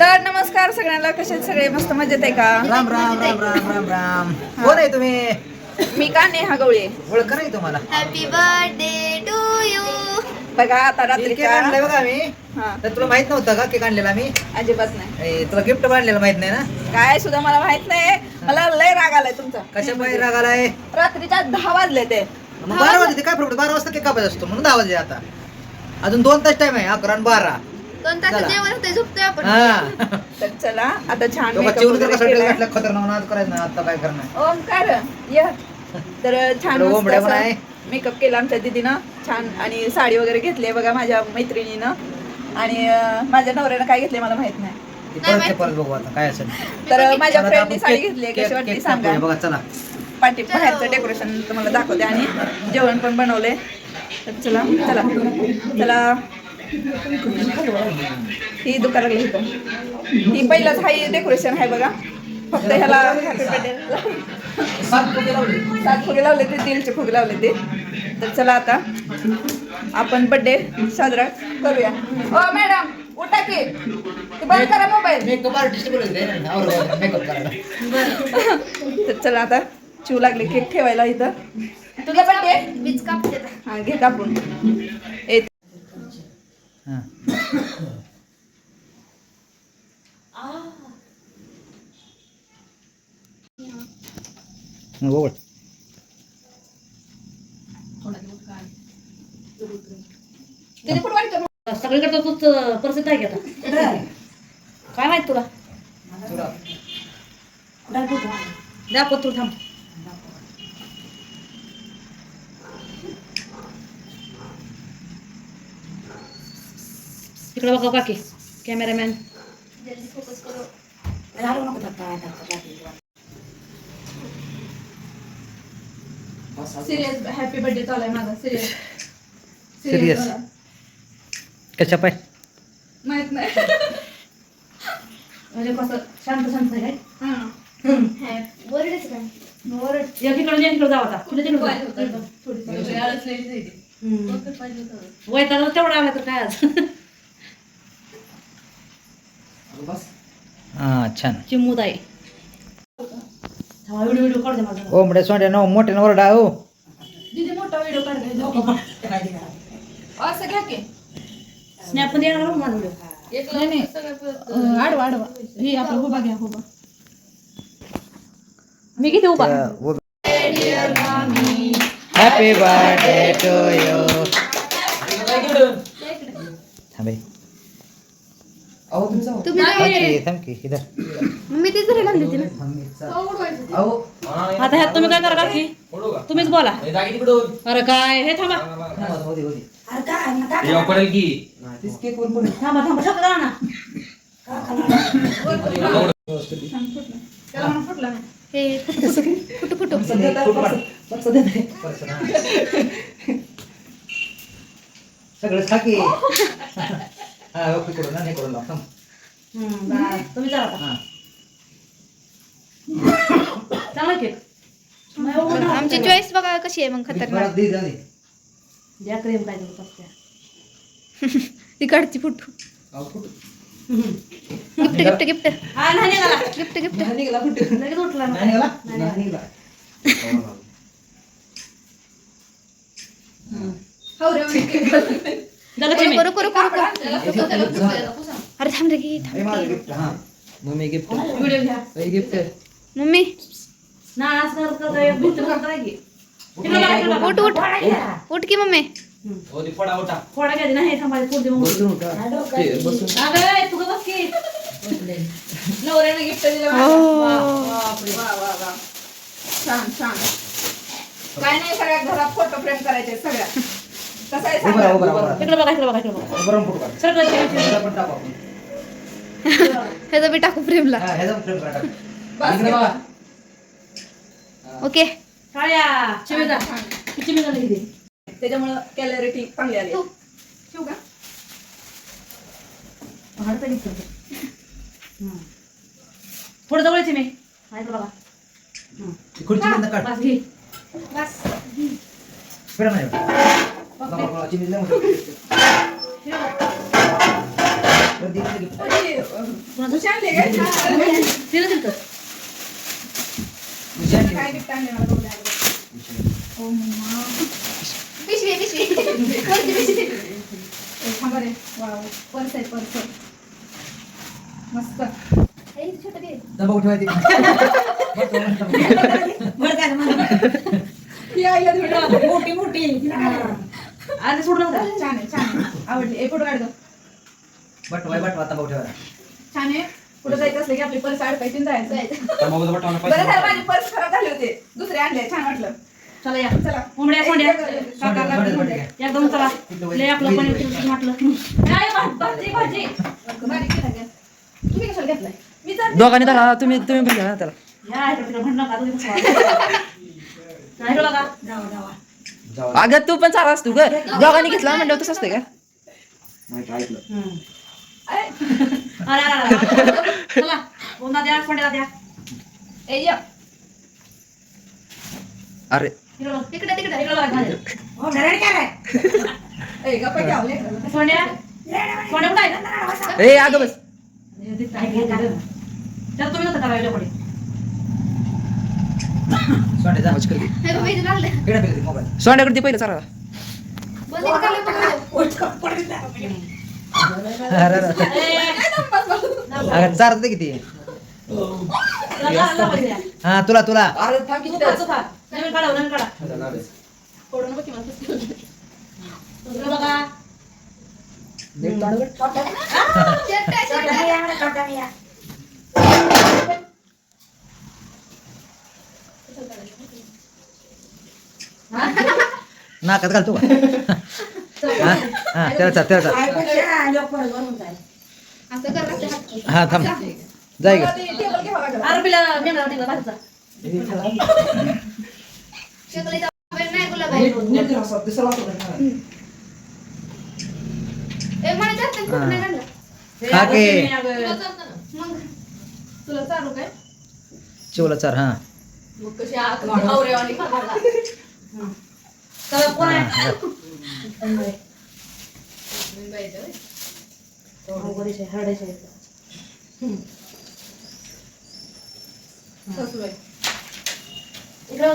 तर नमस्कार सगळ्यांना. कसे सगळे? मस्त मजेत आहे का? राम राम राम राम राम राम कोण आहे तुम्ही? मी का नेहा गवळे? ओळख नाही तुम्हाला. हॅपी बर्थडे टू यू बघा आता केक रात्रीच्या आणलाय बघा मी. हा. तर तुला माहीत नव्हतं का केक आणलेला मी? अजिबात नाही. ए, तुला गिफ्ट आणलेलं माहीत नाही ना? काय सुद्धा मला माहीत नाही. मला लय राग आलाय तुमचा. कशा पाहिजे राग आलाय? रात्रीच्या दहा वाजले ते. मग बारा वाजते काय प्रॉब्लेम बारा वाजता केक कापायचा असतो म्हणून दहा वाजले आता. अजून दोन तास टाइम आहे अकरा आणि बारा. दोन तास चला. जेवण होते झोपतोय आपण. हा. तर चला आता छान तो makeup बच्चे उलट वगैरे कसं केलाय. घातलं? खतरनाक नाद करायचं ना आता काय करणार? ओमकार ये. तर छान इकडे ओंबड्या पण आहे. मेकअप केला आमच्या दीदीनं. छान आणि साडी वगैरे घेतली बघा माझ्या मैत्रिणीनं. आणि अं, माझ्या नवऱ्यानं काय घेतले मला माहीत नाही. ते परत ते परत बघू आता काय असेल. तर माझ्या चला फ्रेंडनी आपण साडी केक- घेतली केक- कशी वाटली केक सांगा. कापूया बघा चला. पाठी बाहेरचं डेकोरेशन तुम्हाला दाखवते आणि जेवण पण बनवले तर चला चला. चला. ही दुकान लागली इथं ही पहिलंच हाय डेकोरेशन आहे बघा. फक्त ह्याला हॅपी बर्थडे सात फुगे लावले ते दिलचे फुगे लावले ते. तर चला आता आपण बर्थडे साजरा करूया. ओ मॅडम उठा की. ते बंद करा मोबाईल मेकअप आर्टिस्ट मेकअप तर चला आता चिव लागले केक ठेवायला इथं. तुझा बर्थडे मीच कापते हा घे कापून. हा. सगळीकडे तूच परिस्थिती आहे की आता? काय माहीत तुला? दाखव तू थांब. तिकडे बघा काकी कॅमेरामॅन जल्दी फोकस करो सिरियस हॅपी बर्थडे चालू आहे माझा सिरियस Serious. कशा पाय? माहीत नाही. म्हणजे कसं शांत शांत आहे हा. हॅपी बर्थडेच काय ओरड. एकीकडे एकीकडे जाऊ आता. तिकडे. वैताग तेवढा आला तर काय आज? हा छान चिमूत आहे व्हिडिओ व्हिडिओ काढू दे माझा ओमडे सोंड्या नो मोठे ओरडा हो दीदी मोठा व्हिडिओ काढलाय असं घ्या की स्नॅपमध्ये येणार बघ माझा व्हिडिओ एक नाही अं, आडवा आडवा ही आपला उभा घ्या उभा मी किती उभा हॅपी बर्थडे टू यू थांबे तुम्ही इधर. मी तीच घरी लागली होती ना. आता ह्यात तुम्ही काय करा काकी तुम्हीच बोला. अरे काय हे थांबा. पडेल की? थांबा थांबा शकता ना. त्याला म्हणून फुटला नाही हे फुटू फुटू फुटू सगळं खाकी हा ओके करू ना हे करू लाव थांब. तुम्ही चला. हा. चांगला केक आमची चॉईस बघा कशी आहे मग खतरनाक. द्या क्रीम पत्त्या तिकडची फुटू? Gift gift gift. हा निघाला. Gift gift. लगेच उठला निघाला? हो रे. करू करू करू करू. त्याला पुसू, त्याला पुसा. अरे थांब रे की थांब हे माझं gift, हा. Mummy gift. व्हिडिओ घ्या. गिफ्ट. मम्मी. ना असं करत करत एक भिंत करत आहे की. तिकडे बघा, तिकडे बघा. उठ. उठ उठ की मम्मी. फोडा घ्या नाही थांबायचं पुढे मग बसून उठा. ते, बसून. अगं ए, तू का बस की नवऱ्याने गिफ्ट दिलं मला. वा, बापरे, वा, वा, वा. छान छान. काय नाही सगळ्या घरात फोटो फ्रेम करायचे सगळ्या कसं आहे उभं राहा, उभं राहा, सांगा उभं राहा. इकडे बघा इकडे बघा इकडे बघा. उभं ह्याचं बी टाकू फ्रेमला. हा. ओके. त्याच्यामुळं कॅलरिटी चांगली आली. ठेवू का. हम्म. थोडं जवळ चिमी. हा, इकडे बघा? खुर्ची बंद काढ. बस घे. बस. फिरा नाही. तिला दिलं. पिशवी पिशवी पिशवी थांबा रे. वाव. पर्स आहे पर्स मस्त ठेवायची. मोठी मोठी अरे सोडलं. छान आहे छान आवडली ए फोटो काढ गं. बटवा बटवा तंबाखू ठेवायला छान आहे. कुठं जायचं असलं की आपली पर्स अडकायची आणि जायचं. जायचं. बरं झालं माझी पर्स खराब झाली होती. दुसरे आणले छान वाटलं. चला या. चला. कोंबड्या कोंबड्या. सोंड्या, सोंड्या, सोंड्या घ्या. एकदम चला. लय आपलं पनीर तुमचं म्हटलं. काय भा- भाजी भाजी. बारीक केला गॅस. तुम्ही कशाला घेतलाय? मी जाते. दोघांनी धरा तुम्ही तुम्ही पण घ्या ना त्याला. या इकडे तिकडे म्हणलं का तुम्ही? कसं नाही रे बघा जावा जावा. जाऊ अगं तू पण चाला असतो ग. दोघांनी घेतला म्हणलं तसं असतं का? ऐकलं. हम्म. अरे, अरे अरे अरे चला द्या ए, ये. अरे इकडे तिकडे तिकडे सोन्या सोन्या आहे? ए अगं बस त्याला तुम्ही नव्हतं करायला कोणी सोंडे जा आवाज इकडे मोबाईल सोंड्याकडे दे पहिलं चारा अरे अगं किती? हा तुला तुला. नाकात घालतो का हा? हा. हा थांब. जाय ग. हा तुला काय? चिवला चार हा. मग कशी आत- हा,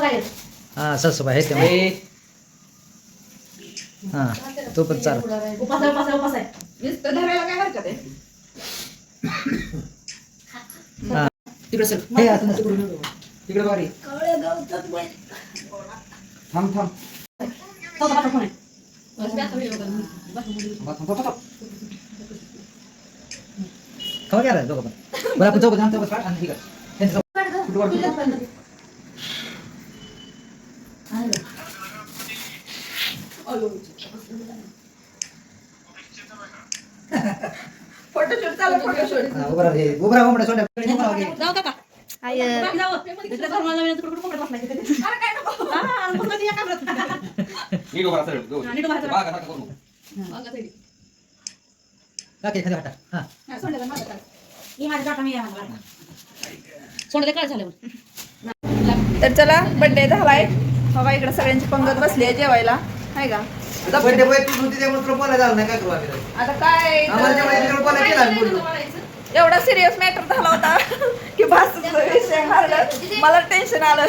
हे. हा सासूबाई आहे ते हा तो पण चाल. उपास आहे उपास उपास आहे. नुसतं धरायला काय हरकत आहे? हा. तिकडे सर हे. तिकडे बारी थांब थांब. चौथा पाचा कोण आहे खबर घ्या दोघं पण बरं आपण चौघं आणि ठीक आहे. फोटोशूट चालू फोटोशूट. जाऊ का काय हा. हा, नीट उभा. हा. हा. ही. सोडले काय झालं तर चला बर्थडे झालाय बाबा इकडे सगळ्यांची पंगत बसली आहे जेवायला हाय का आता birthday boy तू नव्हती त्यामुळे तुला बोलायला झालं नाही, काय करू आम्ही आता? आता काय आम्हाला जेव्हा याच्याकडे बोलायला केलं आम्ही बोललो. एवढा सिरियस मॅटर झाला होता की भास विषय हारला मला टेन्शन आलं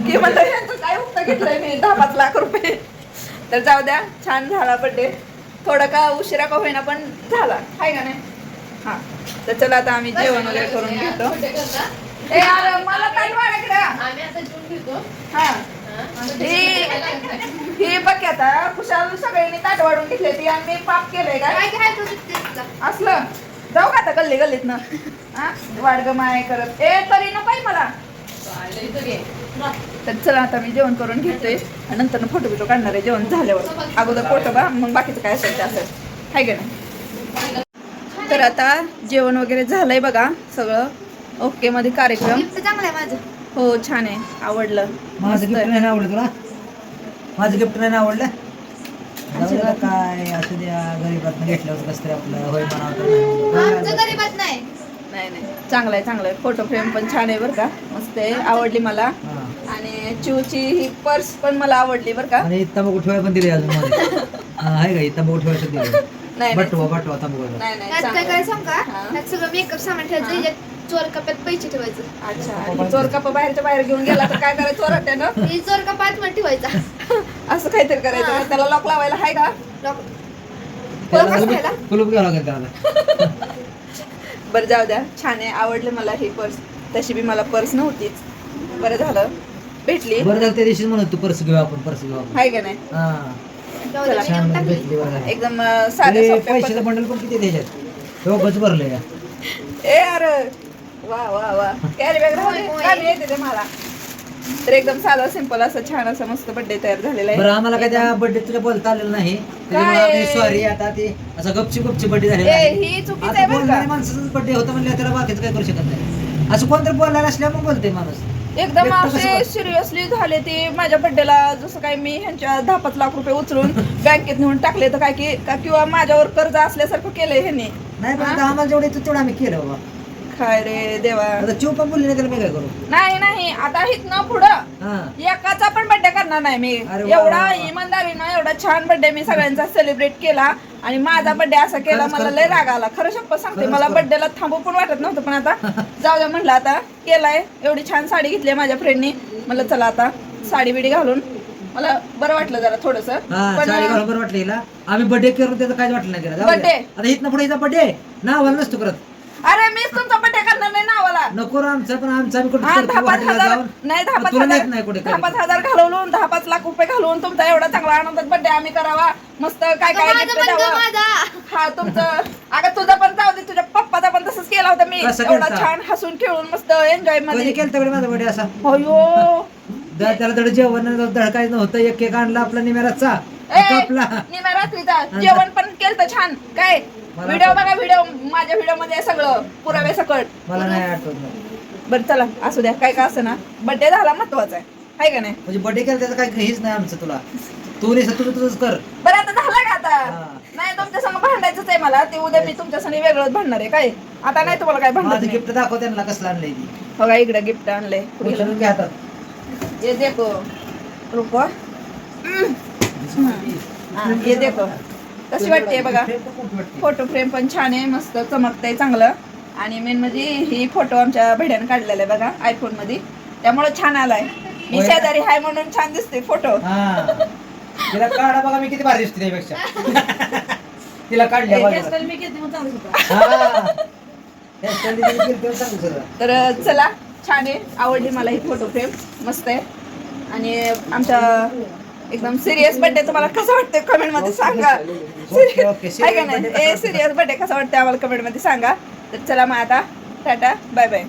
की म्हणलं यांचं काय उत्तर घेतलंय मी दहा पाच लाख रुपये तर जाऊ द्या छान झाला बर्थडे थोडं का उशिरा का होईना पण झाला. हाय का नाही? हा. तर चला आता आम्ही जेवण वगैरे करून घेतो. मला काय हा. बघ की आता कुशाल सगळ्यांनी ताट वाढून घेतले ती आणि मी पाप केलंय तिथला? असलं. जाऊ का आता गल्ली गल्लीत ना वाडग माय करत. ए तरी नको आहे मला. तर चला आता मी जेवण करून घेतोय. आणि नंतर फोटो बिटो काढणार आहे जेवण झाल्यावर. अगोदर फोटो बा मग बाकीचं काय असेल ते असेल. हाय का नाही? तर आता जेवण वगैरे झालंय बघा सगळं. ओके मध्ये कार्यक्रम. गिफ्ट चांगलं आहे माझं. हो छान आहे. आवडलं. माझं गिफ्ट. नाही ना आवडलं तुला? माझं गिफ्ट नाही ना आवडलं? काय असू द्या गरीबात घेतल्यावर कसं तरी आपलं होय म्हणावं नाही. गरीबात नाही. नाही नाही. चांगलं आहे चांगलं आहे. फोटो फ्रेम पण छान आहे बरं का. मस्त आहे. आवडली मला. चिवची ही पर्स पण मला आवडली बरं का. आणि तंबाखू ठेवाय पण दिली अजून मध्ये हा, आहे का? तंबाखू ठेवायचं दिली. नाही. बटवा बटवा थांबू नाही नाही काय चांगलं. काय सांग का? हा. सगळं मेकअप सामान ठेवायचं हा. याच्यात चोर कप्यात पैसे ठेवायचं. अच्छा आणि चोर कप बाहेरच्या बाहेर घेऊन गेला तर काय करायचं चोरट्यानं ही चोरमध्ये ठेवायचा. असं काहीतरी करायचं. त्याला लॉक लावायला आहे का? लॉक- त्याला कसं खायला? कुलूप घ्यावं लागेल त्याला. बरं जाऊ द्या. छान आहे आवडलं मला ही पर्स. तशी बी मला पर्स नव्हतीच. बरं झालं. भेटली. बरं झालं त्या दिवशीच म्हणत तू पर्स घेऊ आपण पर्स घेऊ आपण. आहे का नाही? हा. छान. भेटली बरं झालं. एकदम अं, अरे, सोप्या पैशाचं बंडल पण किती त्याच्यात? दोघंच भरलं या ए अरे. वा वा वा. कॅरी बॅग होय. राहते येते ते मला. तर एकदम साधा सिंपल असं छान असं मस्त बर्थडे तयार झालेला बरं आहे आम्हाला काय त्या बर्थडे तुला बोलता आलेलं नाही. काय? सॉरी आता ते असं गपची गपची बर्थडे झालेला ए आहे. ही चुकीचं आता आहे बरं बोलणाऱ्या का माणसाचाच बर्थडे होता म्हणजे त्याला बाकीचं काय करू शकत नाही. असं कोणतरी बोलायला असल्यामुळे बोलते माणूस. असे कर- सिरियसली झाले ते माझ्या बर्थडेला जसं काय मी ह्यांच्या दहा पाच लाख रुपये उचलून बँकेत नेऊन टाकले तर काय की का किंवा माझ्यावर कर्ज असल्यासारखं केलंय ह्यांनी. नाही पण? आता आम्हाला जेवढे तेवढं आम्ही केलं बाबा. काय रे देवा. आता चिव पण बोलली नाही त्याला मी काय करू? नाही नाही. आता इथनं पुढं. हा. एकाचा पण बर्थडे करणार नाही मी. अरे वा, एवढा वा, वा. इमानदारीनं एवढा छान बर्थडे मी सगळ्यांचा सेलिब्रेट केला. आणि माझा बर्थडे असा केला खरंच, मला खरंच. लय राग आला. खरं शप्प सांगते खरंच, मला खरंच. बर्थडेला थांबू पण वाटत नव्हतं पण आता जाऊ द्या म्हणलं आता. केलाय. एवढी छान साडी घेतली माझ्या फ्रेंडनी म्हणलं चला आता साडी बिडी घालून. मला बरं वाटलं जरा थोडस. हा साडी घालून बरं वाटलं हिला. आम्ही बर्थडे करून त्याचं काहीच वाटलं नाही. Birthday. आता इथनं पुढे हिचा बर्थडे नावाला नसतो करत. अरे मीच तुमचा बर्थडे करणार नाही नावाला नको रे आमचा पण आमचा आम्ही कुठे हा करतो दहा पाच हजार जाऊन. नाही दहा पाच तुला हजार नेत नाही कुठे दहा पाच हजार घालवून दहा पाच लाख रुपये घालवून तुमचा एवढा चांगला आनंदात बर्थडे आम्ही करावा. मस्त काय तो काय माझा gift पण गं द्यावं. माझा. हा तुमचं अगं तुझं पण जाऊ दे तुझ्या पप्पाचा पण तसंच केला होता मी. कसं एवढा केलता? छान हसून खेळून मस्त एन्जॉय कधी मध्ये केलं तर माझा बर्थडे असा? अयो द- त्याला धड जेवण धड काय नव्हतं एक केक आणला आपला निमेराचा. ए, कापला निम्या रात्रीचा जेवण पण केलं छान. काय? व्हिडिओ बघा व्हिडिओ. माझ्या व्हिडिओमध्ये सगळं. पुरावे सकट. मला नाही आठवत. बरं चला. असू द्या. काय का असं ना. बर्थडे झाला महत्त्वाचा आहे. हाय का नाही? म्हणजे बर्थडे केलं त्याचं काही हेच नाही आमचं तुला. तू नाही तुझं तुझंच कर. बरं आता झाला का आता? हा. नाही तुमच्या संग भांडायचंच आहे मला. ते उद्या मी तुमच्या संग वेगळंच भांडणार आहे. काय? आता नाही तुम्हाला काय माझं भांडत गिफ्ट दाखव त्यांना कसलं आणलंय ती. हो का इकडे गिफ्ट आणलंय. उचलून हातात ये देखो. रुको हा, ये देखो. कशी वाटते बघा? फोटो फ्रेम पण छान आहे मस्त चमकतंय चांगलं. आणि मेन म्हणजे ही फोटो आमच्या भेड्यानं काढलेला आहे बघा आयफोनमध्ये त्यामुळे छान आलाय. मी होय. शेजारी हाय म्हणून छान दिसते फोटो हा. तिला काढा बघा मी किती भारी दिसते त्यापेक्षा. तिला हा. सगळं. तर चला छान आहे. आवडली मला ही फोटो फ्रेम मस्त आहे. आणि आमच्या एकदम सिरियस बर्थडे तुम्हाला कसं वाटतं कमेंटमध्ये सांगा. आहे का birthday नाही ए? सिरियस बर्थडे कसा वाटतं आम्हाला कमेंटमध्ये सांगा तर चला मग आता टाटा बाय बाय